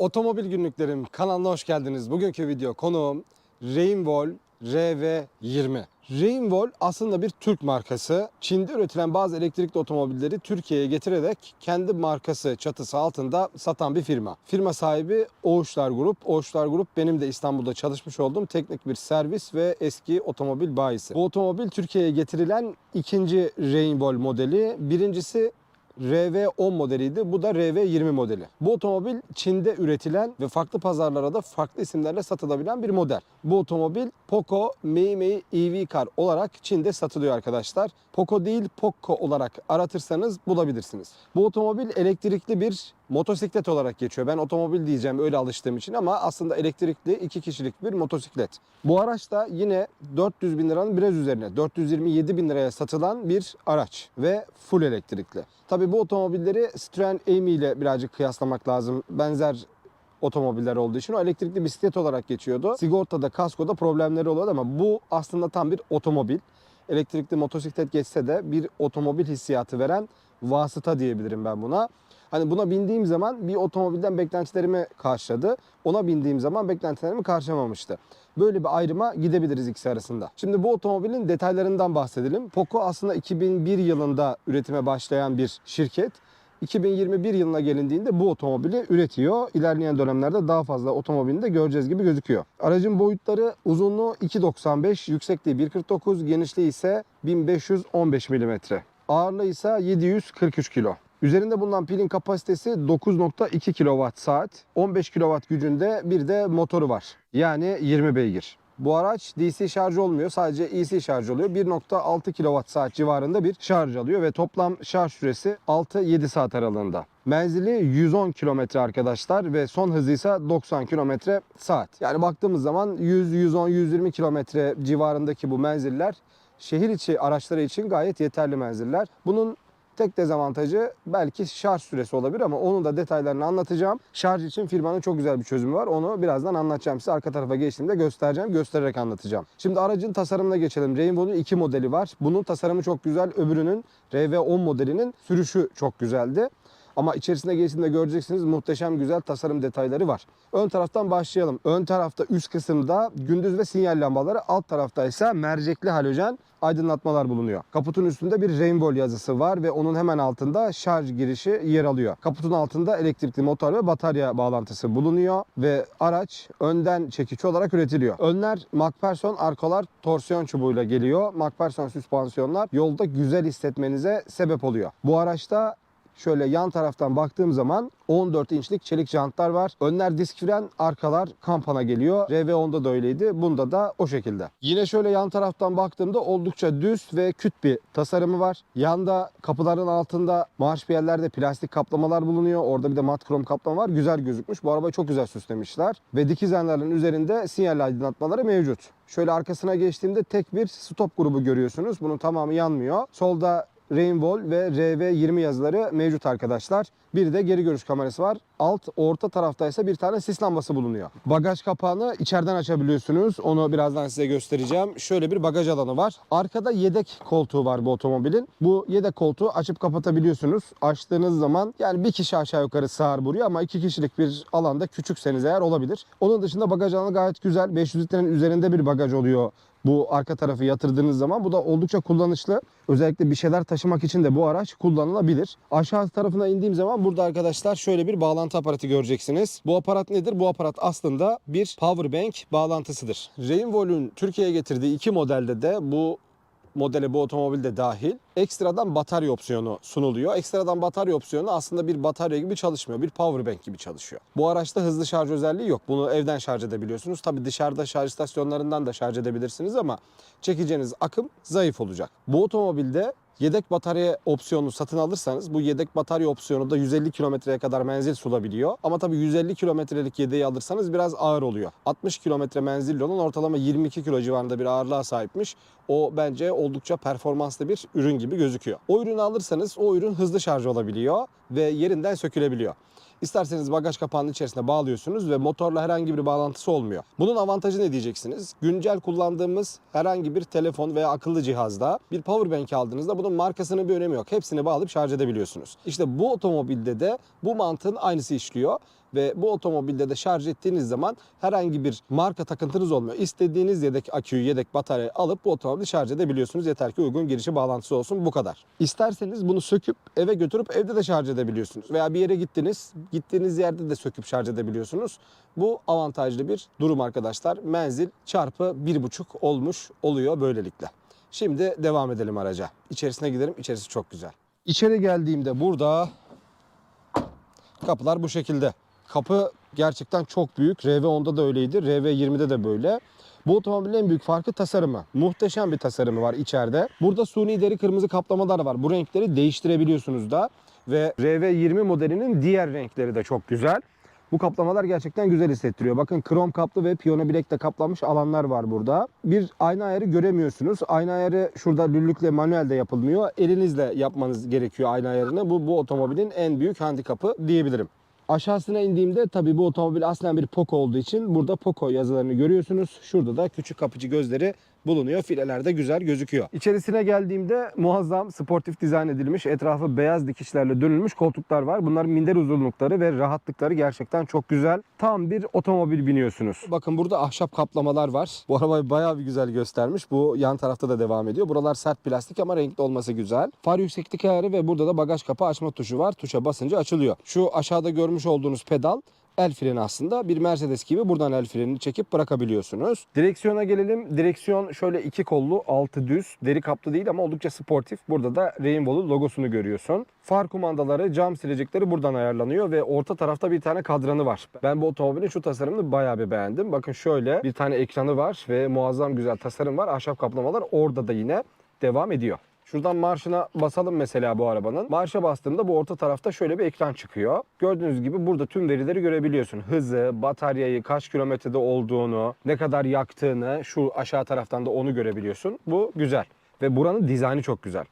Otomobil Günlüklerim kanalına hoş geldiniz. Bugünkü video konuğum Rainwall RV20. Rainwall aslında bir Türk markası. Çin'de üretilen bazı elektrikli otomobilleri Türkiye'ye getirerek kendi markası çatısı altında satan bir firma. Firma sahibi Oğuşlar Grup. Oğuşlar Grup benim de İstanbul'da çalışmış olduğum teknik bir servis ve eski otomobil bayisi. Bu otomobil Türkiye'ye getirilen ikinci Rainwall modeli. Birincisi RV10 modeliydi. Bu da RV20 modeli. Bu otomobil Çin'de üretilen ve farklı pazarlara da farklı isimlerle satılabilen bir model. Bu otomobil Poco Mei Mei EV Car olarak Çin'de satılıyor arkadaşlar. Poco değil Poco olarak aratırsanız bulabilirsiniz. Bu otomobil elektrikli bir motosiklet olarak geçiyor. Ben otomobil diyeceğim öyle alıştığım için ama aslında elektrikli iki kişilik bir motosiklet. Bu araç da yine 400 bin liranın biraz üzerine 427 bin liraya satılan bir araç ve full elektrikli. Tabi bu otomobilleri Citroen Amy ile birazcık kıyaslamak lazım. Benzer otomobiller olduğu için o elektrikli bisiklet olarak geçiyordu. Sigortada, kaskoda problemleri oluyordu ama bu aslında tam bir otomobil. Elektrikli motosiklet geçse de bir otomobil hissiyatı veren vasıta diyebilirim ben buna. Hani buna bindiğim zaman bir otomobilden beklentilerimi karşıladı. Ona bindiğim zaman beklentilerimi karşılamamıştı. Böyle bir ayrıma gidebiliriz ikisi arasında. Şimdi bu otomobilin detaylarından bahsedelim. Poco aslında 2001 yılında üretime başlayan bir şirket. 2021 yılına gelindiğinde bu otomobili üretiyor. İlerleyen dönemlerde daha fazla otomobilini de göreceğiz gibi gözüküyor. Aracın boyutları uzunluğu 2.95, yüksekliği 1.49, genişliği ise 1515 mm. Ağırlığı ise 743 kilo. Üzerinde bulunan pilin kapasitesi 9.2 kWh saat. 15 kW gücünde bir de motoru var. Yani 20 beygir. Bu araç DC şarj olmuyor. Sadece EC şarj oluyor. 1.6 kWh saat civarında bir şarj alıyor ve toplam şarj süresi 6-7 saat aralığında. Menzili 110 km arkadaşlar ve son hızı ise 90 km saat. Yani baktığımız zaman 100, 110, 120 km civarındaki bu menziller şehir içi araçları için gayet yeterli menziller. Bunun Tek dezavantajı belki şarj süresi olabilir ama onun da detaylarını anlatacağım. Şarj için firmanın çok güzel bir çözümü var. Onu birazdan anlatacağım size. Arka tarafa geçtiğimde göstereceğim. Göstererek anlatacağım. Şimdi aracın tasarımına geçelim. Rainbow'un iki modeli var. Bunun tasarımı çok güzel. Öbürünün RV10 modelinin sürüşü çok güzeldi. Ama içerisine geçtiğinde göreceksiniz muhteşem güzel tasarım detayları var. Ön taraftan başlayalım. Ön tarafta üst kısımda gündüz ve sinyal lambaları, alt tarafta ise mercekli halojen aydınlatmalar bulunuyor. Kaputun üstünde bir Rainbow yazısı var ve onun hemen altında şarj girişi yer alıyor. Kaputun altında elektrikli motor ve batarya bağlantısı bulunuyor ve araç önden çekici olarak üretiliyor. Önler MacPherson, arkalar torsiyon çubuğuyla geliyor. MacPherson süspansiyonlar yolda güzel hissetmenize sebep oluyor. Bu araçta Şöyle yan taraftan baktığım zaman 14 inçlik çelik jantlar var. Önler disk fren, arkalar kampana geliyor. RV10'da da öyleydi. Bunda da o şekilde. Yine şöyle yan taraftan baktığımda oldukça düz ve küt bir tasarımı var. Yanda kapıların altında marş bir yerlerde plastik kaplamalar bulunuyor. Orada bir de mat krom kaplama var. Güzel gözükmüş. Bu arabayı çok güzel süslemişler. Ve dikiz aynaların üzerinde sinyal aydınlatmaları mevcut. Şöyle arkasına geçtiğimde tek bir stop grubu görüyorsunuz. Bunun tamamı yanmıyor. Solda Rainwall ve RV20 yazıları mevcut arkadaşlar. Bir de geri görüş kamerası var. Alt orta tarafta ise bir tane sis lambası bulunuyor. Bagaj kapağını içeriden açabiliyorsunuz. Onu birazdan size göstereceğim. Şöyle bir bagaj alanı var. Arkada yedek koltuğu var bu otomobilin. Bu yedek koltuğu açıp kapatabiliyorsunuz. Açtığınız zaman yani bir kişi aşağı yukarı sığar buraya ama iki kişilik bir alanda küçükseniz eğer olabilir. Onun dışında bagaj alanı gayet güzel. 500 litrenin üzerinde bir bagaj oluyor bu arka tarafı yatırdığınız zaman bu da oldukça kullanışlı. Özellikle bir şeyler taşımak için de bu araç kullanılabilir. Aşağı tarafına indiğim zaman burada arkadaşlar şöyle bir bağlantı aparatı göreceksiniz. Bu aparat nedir? Bu aparat aslında bir power bank bağlantısıdır. Rainwall'un Türkiye'ye getirdiği iki modelde de bu modele bu otomobil de dahil ekstradan batarya opsiyonu sunuluyor. Ekstradan batarya opsiyonu aslında bir batarya gibi çalışmıyor. Bir power bank gibi çalışıyor. Bu araçta hızlı şarj özelliği yok. Bunu evden şarj edebiliyorsunuz. Tabi dışarıda şarj istasyonlarından da şarj edebilirsiniz ama çekeceğiniz akım zayıf olacak. Bu otomobilde Yedek batarya opsiyonu satın alırsanız bu yedek batarya opsiyonu da 150 kilometreye kadar menzil sunabiliyor. Ama tabii 150 kilometrelik yedeği alırsanız biraz ağır oluyor. 60 kilometre menzilli olan ortalama 22 kilo civarında bir ağırlığa sahipmiş. O bence oldukça performanslı bir ürün gibi gözüküyor. O ürünü alırsanız o ürün hızlı şarj olabiliyor ve yerinden sökülebiliyor. İsterseniz bagaj kapağının içerisine bağlıyorsunuz ve motorla herhangi bir bağlantısı olmuyor. Bunun avantajı ne diyeceksiniz? Güncel kullandığımız herhangi bir telefon veya akıllı cihazda bir power bank aldığınızda bunun markasının bir önemi yok. Hepsini bağlayıp şarj edebiliyorsunuz. İşte bu otomobilde de bu mantığın aynısı işliyor ve bu otomobilde de şarj ettiğiniz zaman herhangi bir marka takıntınız olmuyor. İstediğiniz yedek aküyü, yedek bataryayı alıp bu otomobili şarj edebiliyorsunuz. Yeter ki uygun girişi bağlantısı olsun bu kadar. İsterseniz bunu söküp eve götürüp evde de şarj edebiliyorsunuz. Veya bir yere gittiniz, gittiğiniz yerde de söküp şarj edebiliyorsunuz. Bu avantajlı bir durum arkadaşlar. Menzil çarpı 1,5 olmuş oluyor böylelikle. Şimdi devam edelim araca. İçerisine gidelim. İçerisi çok güzel. İçeri geldiğimde burada kapılar bu şekilde. Kapı gerçekten çok büyük. RV10'da da öyleydi. RV20'de de böyle. Bu otomobilin en büyük farkı tasarımı. Muhteşem bir tasarımı var içeride. Burada suni deri kırmızı kaplamalar var. Bu renkleri değiştirebiliyorsunuz da. Ve RV20 modelinin diğer renkleri de çok güzel. Bu kaplamalar gerçekten güzel hissettiriyor. Bakın krom kaplı ve piyano bilekle kaplanmış alanlar var burada. Bir ayna ayarı göremiyorsunuz. Ayna ayarı şurada lüllükle manuelde yapılmıyor. Elinizle yapmanız gerekiyor ayna ayarını. Bu, bu otomobilin en büyük handikapı diyebilirim. Aşağısına indiğimde tabii bu otomobil aslen bir Poco olduğu için burada Poco yazılarını görüyorsunuz. Şurada da küçük kapıcı gözleri bulunuyor. Fileler de güzel gözüküyor. İçerisine geldiğimde muazzam sportif dizayn edilmiş, etrafı beyaz dikişlerle dönülmüş koltuklar var. Bunlar minder uzunlukları ve rahatlıkları gerçekten çok güzel. Tam bir otomobil biniyorsunuz. Bakın burada ahşap kaplamalar var. Bu arabayı bayağı bir güzel göstermiş. Bu yan tarafta da devam ediyor. Buralar sert plastik ama renkli olması güzel. Far yükseklik ayarı ve burada da bagaj kapağı açma tuşu var. Tuşa basınca açılıyor. Şu aşağıda görmüş olduğunuz pedal el freni aslında bir Mercedes gibi buradan el frenini çekip bırakabiliyorsunuz. Direksiyona gelelim. Direksiyon şöyle iki kollu, altı düz, deri kaplı değil ama oldukça sportif. Burada da Rainbow'lu logosunu görüyorsun. Far kumandaları, cam silecekleri buradan ayarlanıyor ve orta tarafta bir tane kadranı var. Ben bu otomobilin şu tasarımını bayağı bir beğendim. Bakın şöyle bir tane ekranı var ve muazzam güzel tasarım var. Ahşap kaplamalar orada da yine devam ediyor. Şuradan marşına basalım mesela bu arabanın. Marşa bastığımda bu orta tarafta şöyle bir ekran çıkıyor. Gördüğünüz gibi burada tüm verileri görebiliyorsun. Hızı, bataryayı, kaç kilometrede olduğunu, ne kadar yaktığını, şu aşağı taraftan da onu görebiliyorsun. Bu güzel. Ve buranın dizaynı çok güzel.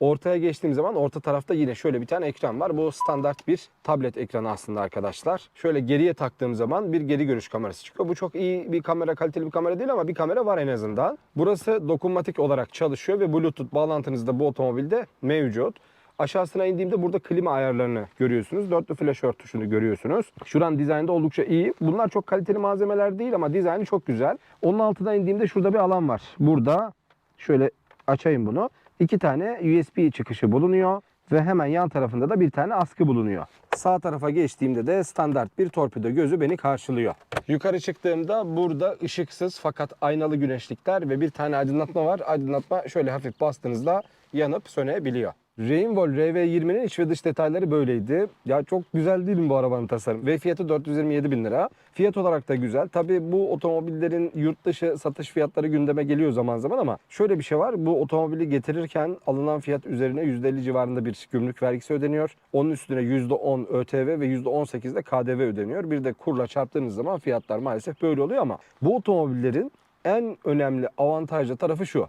Ortaya geçtiğim zaman orta tarafta yine şöyle bir tane ekran var. Bu standart bir tablet ekranı aslında arkadaşlar. Şöyle geriye taktığım zaman bir geri görüş kamerası çıkıyor. Bu çok iyi bir kamera, kaliteli bir kamera değil ama bir kamera var en azından. Burası dokunmatik olarak çalışıyor ve Bluetooth bağlantınız da bu otomobilde mevcut. Aşağısına indiğimde burada klima ayarlarını görüyorsunuz. Dörtlü flaşör tuşunu görüyorsunuz. Şuran dizaynda oldukça iyi. Bunlar çok kaliteli malzemeler değil ama dizaynı çok güzel. Onun altına indiğimde şurada bir alan var. Burada şöyle açayım bunu. İki tane USB çıkışı bulunuyor ve hemen yan tarafında da bir tane askı bulunuyor. Sağ tarafa geçtiğimde de standart bir torpido gözü beni karşılıyor. Yukarı çıktığımda burada ışıksız fakat aynalı güneşlikler ve bir tane aydınlatma var. Aydınlatma şöyle hafif bastığınızda yanıp sönebiliyor. Rainbow RV20'nin iç ve dış detayları böyleydi. Ya çok güzel değil mi bu arabanın tasarımı? Ve fiyatı 427 bin lira. Fiyat olarak da güzel. Tabii bu otomobillerin yurt dışı satış fiyatları gündeme geliyor zaman zaman ama şöyle bir şey var. Bu otomobili getirirken alınan fiyat üzerine %50 civarında bir gümrük vergisi ödeniyor. Onun üstüne %10 ÖTV ve %18 de KDV ödeniyor. Bir de kurla çarptığınız zaman fiyatlar maalesef böyle oluyor ama bu otomobillerin en önemli avantajlı tarafı şu.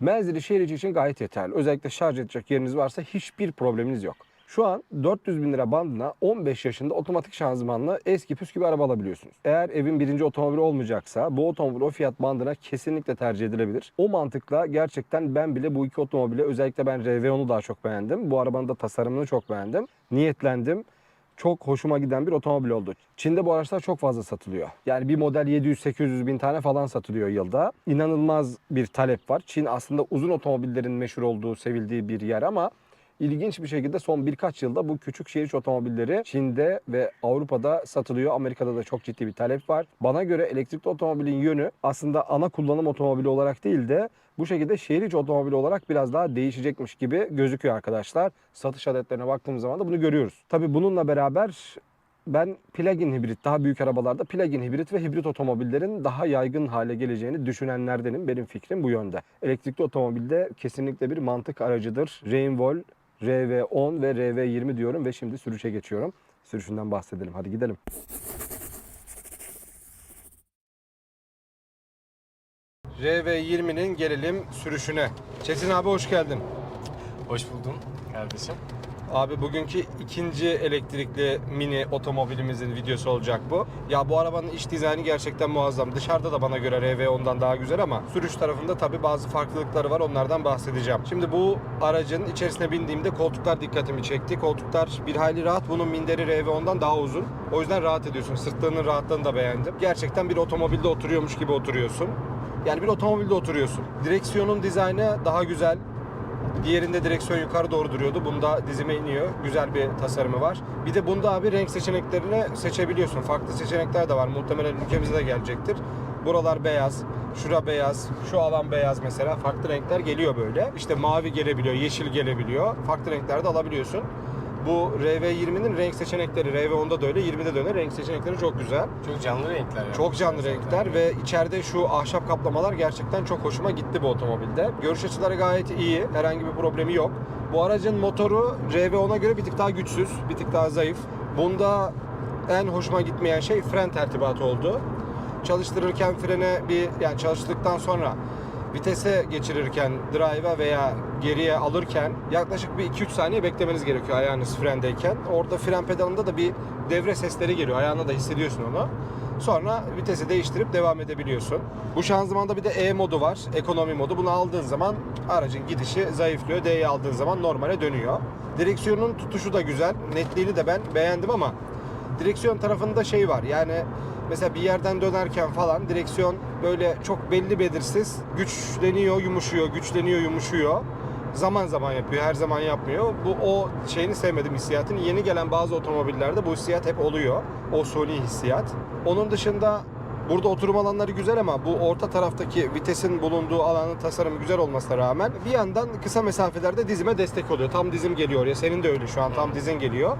Menzili şehir içi için gayet yeterli. Özellikle şarj edecek yeriniz varsa hiçbir probleminiz yok. Şu an 400 bin lira bandına 15 yaşında otomatik şanzımanlı eski püskü bir araba alabiliyorsunuz. Eğer evin birinci otomobili olmayacaksa bu otomobil o fiyat bandına kesinlikle tercih edilebilir. O mantıkla gerçekten ben bile bu iki otomobile özellikle ben RV10'u daha çok beğendim. Bu arabanın da tasarımını çok beğendim. Niyetlendim çok hoşuma giden bir otomobil oldu. Çin'de bu araçlar çok fazla satılıyor. Yani bir model 700-800 bin tane falan satılıyor yılda. İnanılmaz bir talep var. Çin aslında uzun otomobillerin meşhur olduğu, sevildiği bir yer ama İlginç bir şekilde son birkaç yılda bu küçük şehir otomobilleri Çin'de ve Avrupa'da satılıyor. Amerika'da da çok ciddi bir talep var. Bana göre elektrikli otomobilin yönü aslında ana kullanım otomobili olarak değil de bu şekilde şehir içi otomobili olarak biraz daha değişecekmiş gibi gözüküyor arkadaşlar. Satış adetlerine baktığımız zaman da bunu görüyoruz. Tabii bununla beraber ben plug-in hibrit, daha büyük arabalarda plug-in hibrit ve hibrit otomobillerin daha yaygın hale geleceğini düşünenlerdenim. Benim fikrim bu yönde. Elektrikli otomobilde kesinlikle bir mantık aracıdır. Rainwall, RV10 ve RV20 diyorum ve şimdi sürüşe geçiyorum. Sürüşünden bahsedelim. Hadi gidelim. RV20'nin gelelim sürüşüne. Çetin abi hoş geldin. Hoş buldum kardeşim. Abi bugünkü ikinci elektrikli mini otomobilimizin videosu olacak bu. Ya bu arabanın iç dizaynı gerçekten muazzam. Dışarıda da bana göre RV ondan daha güzel ama sürüş tarafında tabii bazı farklılıkları var. Onlardan bahsedeceğim. Şimdi bu aracın içerisine bindiğimde koltuklar dikkatimi çekti. Koltuklar bir hayli rahat. Bunun minderi RV ondan daha uzun. O yüzden rahat ediyorsun. Sırtlığının rahatlığını da beğendim. Gerçekten bir otomobilde oturuyormuş gibi oturuyorsun. Yani bir otomobilde oturuyorsun. Direksiyonun dizaynı daha güzel. Diğerinde direksiyon yukarı doğru duruyordu. Bunda dizime iniyor. Güzel bir tasarımı var. Bir de bunda abi renk seçeneklerini seçebiliyorsun. Farklı seçenekler de var. Muhtemelen ülkemize de gelecektir. Buralar beyaz, şura beyaz, şu alan beyaz mesela. Farklı renkler geliyor böyle. İşte mavi gelebiliyor, yeşil gelebiliyor. Farklı renklerde alabiliyorsun. Bu RV20'nin renk seçenekleri, RV10'da da öyle, 20'de de öyle. Renk seçenekleri çok güzel. Çok canlı renkler. yani. Çok canlı renkler ve içeride şu ahşap kaplamalar gerçekten çok hoşuma gitti bu otomobilde. Görüş açıları gayet iyi. Herhangi bir problemi yok. Bu aracın motoru RV10'a göre bir tık daha güçsüz, bir tık daha zayıf. Bunda en hoşuma gitmeyen şey fren tertibatı oldu. Çalıştırırken frene bir yani çalıştıktan sonra vitese geçirirken drive'a veya geriye alırken yaklaşık bir 2-3 saniye beklemeniz gerekiyor ayağınız frendeyken. Orada fren pedalında da bir devre sesleri geliyor. Ayağına da hissediyorsun onu. Sonra vitesi değiştirip devam edebiliyorsun. Bu şanzımanda bir de E modu var. Ekonomi modu. Bunu aldığın zaman aracın gidişi zayıflıyor. D'yi aldığın zaman normale dönüyor. Direksiyonun tutuşu da güzel. Netliğini de ben beğendim ama direksiyon tarafında şey var. Yani mesela bir yerden dönerken falan direksiyon böyle çok belli belirsiz güçleniyor, yumuşuyor, güçleniyor, yumuşuyor. Zaman zaman yapıyor, her zaman yapmıyor. Bu o şeyini sevmedim hissiyatını. Yeni gelen bazı otomobillerde bu hissiyat hep oluyor. O suni hissiyat. Onun dışında Burada oturum alanları güzel ama bu orta taraftaki vitesin bulunduğu alanın tasarımı güzel olmasına rağmen bir yandan kısa mesafelerde dizime destek oluyor. Tam dizim geliyor ya senin de öyle şu an tam dizin geliyor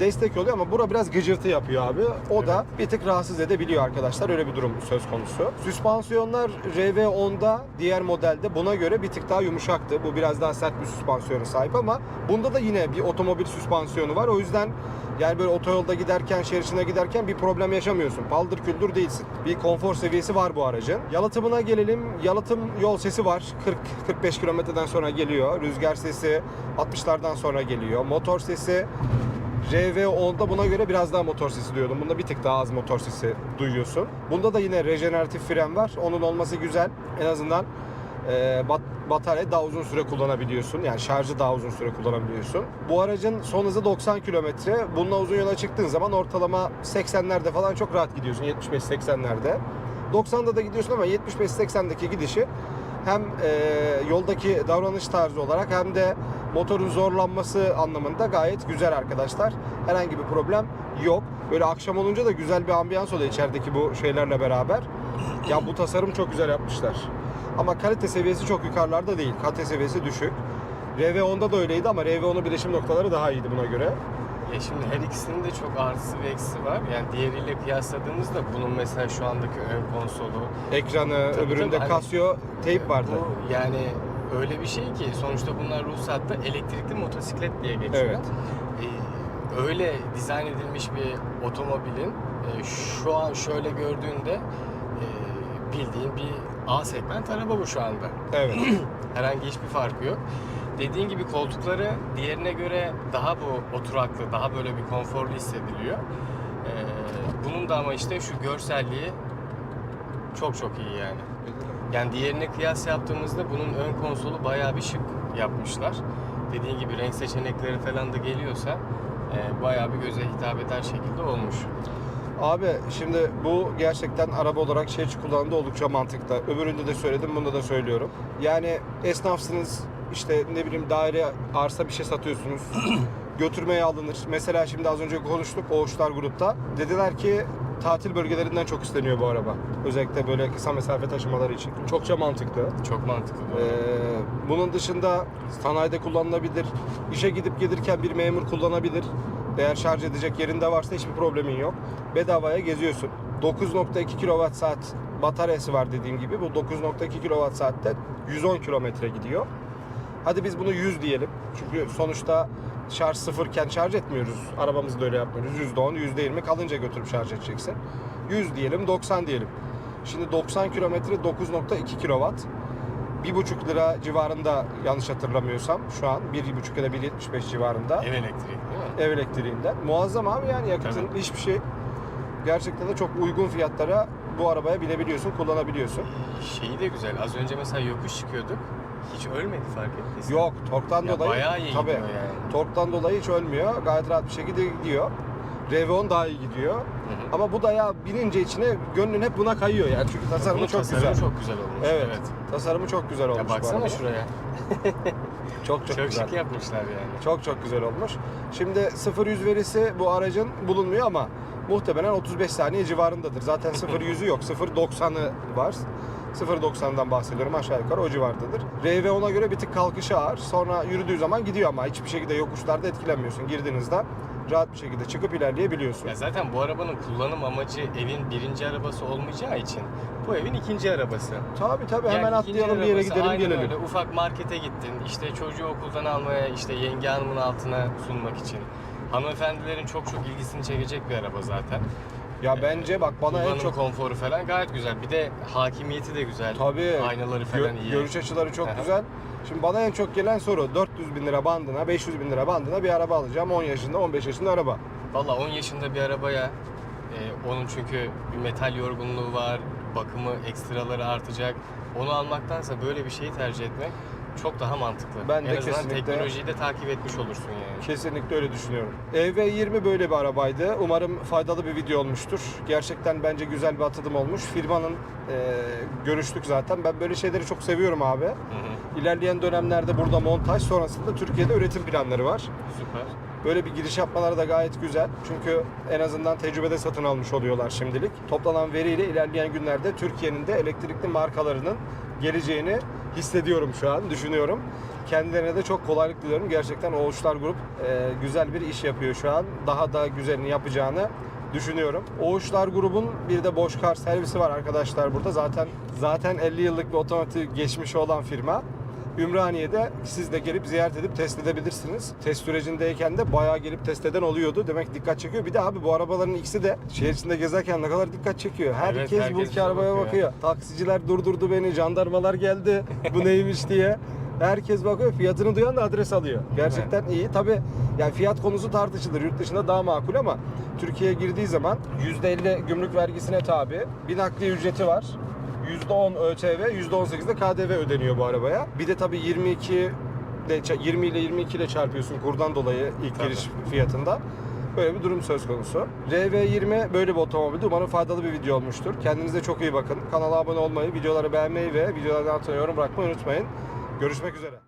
destek oluyor ama bura biraz gıcırtı yapıyor abi. O da bir tık rahatsız edebiliyor arkadaşlar. Öyle bir durum söz konusu. Süspansiyonlar RV10'da diğer modelde buna göre bir tık daha yumuşaktı. Bu biraz daha sert bir süspansiyona sahip ama bunda da yine bir otomobil süspansiyonu var. O yüzden yani böyle otoyolda giderken, şehir içinde giderken bir problem yaşamıyorsun. Paldır küldür değilsin. Bir konfor seviyesi var bu aracın. Yalıtımına gelelim. Yalıtım yol sesi var. 40-45 kilometreden sonra geliyor. Rüzgar sesi 60'lardan sonra geliyor. Motor sesi RV10'da buna göre biraz daha motor sesi duyuyordum. Bunda bir tık daha az motor sesi duyuyorsun. Bunda da yine rejeneratif fren var. Onun olması güzel. En azından e, bat, batarya daha uzun süre kullanabiliyorsun. Yani şarjı daha uzun süre kullanabiliyorsun. Bu aracın son hızı 90 kilometre. Bununla uzun yola çıktığın zaman ortalama 80'lerde falan çok rahat gidiyorsun. 75-80'lerde. 90'da da gidiyorsun ama 75-80'deki gidişi hem e, yoldaki davranış tarzı olarak hem de motorun zorlanması anlamında gayet güzel arkadaşlar. Herhangi bir problem yok. Böyle akşam olunca da güzel bir ambiyans oluyor içerideki bu şeylerle beraber. Ya bu tasarım çok güzel yapmışlar. Ama kalite seviyesi çok yukarılarda değil. Kalite seviyesi düşük. RV10'da da öyleydi ama RV10'un bileşim noktaları daha iyiydi buna göre. Ya şimdi her ikisinin de çok artısı ve eksisi var. Yani diğeriyle kıyasladığımızda bunun mesela şu andaki ön konsolu Ekranı, Tabii, öbüründe tabii. Hani- Casio teyp vardı. Bu yani öyle bir şey ki sonuçta bunlar ruhsatta elektrikli motosiklet diye geçiyor. Evet. Ee, öyle dizayn edilmiş bir otomobilin e, şu an şöyle gördüğünde e, bildiğin bir A segment araba bu şu anda. Evet. Herhangi hiçbir farkı yok. Dediğin gibi koltukları diğerine göre daha bu oturaklı, daha böyle bir konforlu hissediliyor. Ee, bunun da ama işte şu görselliği çok çok iyi yani. Yani diğerine kıyas yaptığımızda bunun ön konsolu bayağı bir şık yapmışlar. Dediğin gibi renk seçenekleri falan da geliyorsa e, bayağı bir göze hitap eder şekilde olmuş. Abi şimdi bu gerçekten araba olarak şey kullanımda oldukça mantıklı. Öbüründe de söyledim, bunda da söylüyorum. Yani esnafsınız, işte ne bileyim daire, arsa bir şey satıyorsunuz. götürmeye alınır. Mesela şimdi az önce konuştuk Oğuşlar grupta. Dediler ki tatil bölgelerinden çok isteniyor bu araba. Özellikle böyle kısa mesafe taşımaları için. Çokça mantıklı. Çok mantıklı. Ee, bunun dışında sanayide kullanılabilir. İşe gidip gelirken bir memur kullanabilir. Eğer şarj edecek yerinde varsa hiçbir problemin yok. Bedavaya geziyorsun. 9.2 kWh saat bataryası var dediğim gibi. Bu 9.2 kWh saatte 110 kilometre gidiyor. Hadi biz bunu 100 diyelim. Çünkü sonuçta şarj sıfırken şarj etmiyoruz. Arabamızda öyle yapmıyoruz. %10, %20 kalınca götürüp şarj edeceksin. 100 diyelim, 90 diyelim. Şimdi 90 kilometre 9.2 kW. 1,5 lira civarında yanlış hatırlamıyorsam şu an 1,5 ya da 1,75 civarında Ev elektriği? Ev elektriğinden. Muazzam abi yani yakıtın Tabii. hiçbir şey gerçekten de çok uygun fiyatlara bu arabaya binebiliyorsun, kullanabiliyorsun. Şeyi de güzel. Az önce mesela yokuş çıkıyorduk. Hiç ölmedi fark ettiysen. Yok torktan Ya dolayı bayağı iyi tabii yani. torktan dolayı hiç ölmüyor. Gayet rahat bir şekilde gidiyor. RV10 daha iyi gidiyor. Hı hı. Ama bu da ya binince içine gönlün hep buna kayıyor yani çünkü tasarımı Bunun çok tasarımı güzel. çok güzel olmuş. Evet. Tasarımı çok güzel olmuş. Ya baksana şuraya. Çok çok, Çok, güzel. şık yapmışlar yani. Çok çok güzel olmuş. Şimdi 0-100 verisi bu aracın bulunmuyor ama muhtemelen 35 saniye civarındadır. Zaten 0-100'ü yok. 0-90'ı var. 0.90'dan bahsediyorum aşağı yukarı o civardadır. RV10'a göre bir tık kalkışı ağır. Sonra yürüdüğü zaman gidiyor ama hiçbir şekilde yokuşlarda etkilenmiyorsun. Girdiğinizde rahat bir şekilde çıkıp ilerleyebiliyorsun. Ya zaten bu arabanın kullanım amacı evin birinci arabası olmayacağı için bu evin ikinci arabası. Tabii tabii Yani hemen atlayalım bir yere arabası, gidelim aynen gelelim. Öyle. Ufak markete gittin, işte çocuğu okuldan almaya, işte yenge hanımın altına sunmak için. Hanımefendilerin çok çok ilgisini çekecek bir araba zaten. Ya bence bak bana en Kullanım çok konforu falan gayet güzel. Bir de hakimiyeti de güzel. Tabii. Aynaları Gö- falan iyi. Görüş açıları çok Aha. güzel. Şimdi bana en çok gelen soru 400 bin lira bandına, 500 bin lira bandına bir araba alacağım. 10 yaşında, 15 yaşında araba. Valla 10 yaşında bir arabaya e, onun çünkü bir metal yorgunluğu var, bakımı ekstraları artacak. Onu almaktansa böyle bir şeyi tercih etmek çok daha mantıklı. Ben de en azından kesinlikle- teknolojiyi de takip etmiş olursun yani. Kesinlikle öyle düşünüyorum. EV20 böyle bir arabaydı. Umarım faydalı bir video olmuştur. Gerçekten bence güzel bir atılım olmuş. Firmanın e, görüştük zaten. Ben böyle şeyleri çok seviyorum abi. Hı hı, İlerleyen dönemlerde burada montaj, sonrasında Türkiye'de üretim planları var. süper. Böyle bir giriş yapmaları da gayet güzel. Çünkü en azından tecrübede satın almış oluyorlar şimdilik. Toplanan veriyle ilerleyen günlerde Türkiye'nin de elektrikli markalarının geleceğini hissediyorum şu an, düşünüyorum. Kendilerine de çok kolaylık diliyorum. Gerçekten Oğuşlar Grup e, güzel bir iş yapıyor şu an. Daha da güzelini yapacağını düşünüyorum. Oğuşlar Grubun bir de Boşkar servisi var arkadaşlar burada. Zaten zaten 50 yıllık bir otomotiv geçmişi olan firma. Ümraniye'de siz de gelip ziyaret edip test edebilirsiniz. Test sürecindeyken de bayağı gelip test eden oluyordu. Demek dikkat çekiyor. Bir de abi bu arabaların ikisi de şehir içinde gezerken ne kadar dikkat çekiyor. Herkes, herkes bu iki arabaya bakıyor. bakıyor. Taksiciler durdurdu beni, jandarmalar geldi. Bu neymiş diye. Herkes bakıyor. Fiyatını duyan da adres alıyor. Gerçekten iyi. Tabi yani fiyat konusu tartışılır. Yurt dışında daha makul ama Türkiye'ye girdiği zaman %50 gümrük vergisine tabi. Bir nakliye ücreti var. %10 ÖTV, %18 de KDV ödeniyor bu arabaya. Bir de tabii 22 de 20 ile 22 ile çarpıyorsun kurdan dolayı ilk Tabii. giriş fiyatında. Böyle bir durum söz konusu. RV20 böyle bir otomobildi. Umarım faydalı bir video olmuştur. Kendinize çok iyi bakın. Kanala abone olmayı, videoları beğenmeyi ve videolardan altına yorum bırakmayı unutmayın. Görüşmek üzere.